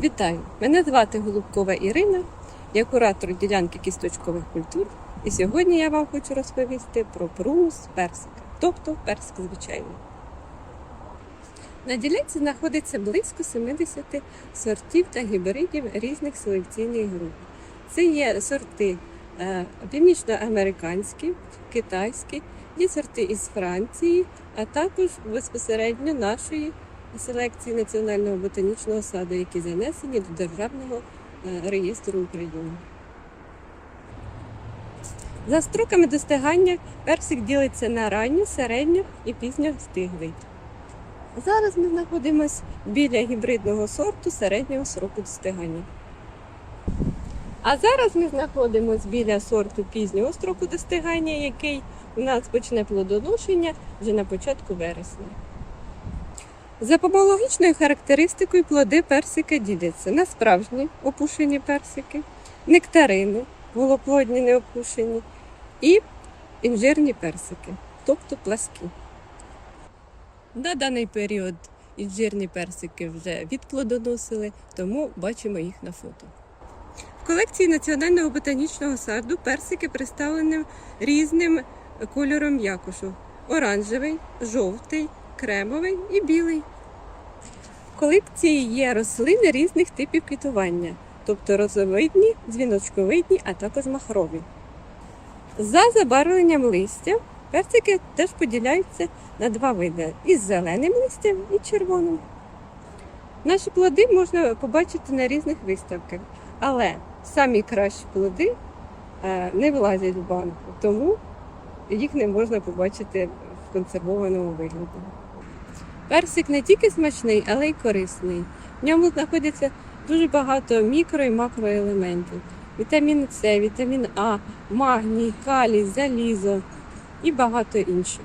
Вітаю! Мене звати Голубкова Ірина, я куратор ділянки кісточкових культур. І сьогодні я вам хочу розповісти про прунус персика, тобто персик звичайний. На ділянці знаходиться близько 70 сортів та гібридів різних селекційних груп. Це є сорти е, північноамериканські, китайські, є сорти із Франції, а також безпосередньо нашої селекції Національного ботанічного саду, які занесені до Державного е, реєстру України. За строками достигання персик ділиться на ранню, середню і пізньостиглий. Зараз ми знаходимося біля гібридного сорту середнього сроку достигання. А зараз ми знаходимося біля сорту пізнього строку достигання, який у нас почне плодоношення вже на початку вересня. За помологічною характеристикою плоди персика діляться на справжні опушені персики, нектарини, голоплодні неопушені і інжирні персики, тобто пласкі. На даний період інжирні персики вже відплодоносили, тому бачимо їх на фото. В колекції Національного ботанічного саду персики представлені різним кольором якошу: оранжевий, жовтий, кремовий і білий. Колекції є рослини різних типів квітування, тобто розовидні, дзвіночковидні, а також махрові. За забарвленням листя персики теж поділяються на два види із зеленим листям і червоним. Наші плоди можна побачити на різних виставках, але самі кращі плоди е, не влазять в банку, тому їх не можна побачити в консервованому вигляді. Персик не тільки смачний, але й корисний. В ньому знаходиться дуже багато мікро і макроелементів. Вітамін С, вітамін А, магній, калій, залізо і багато інших.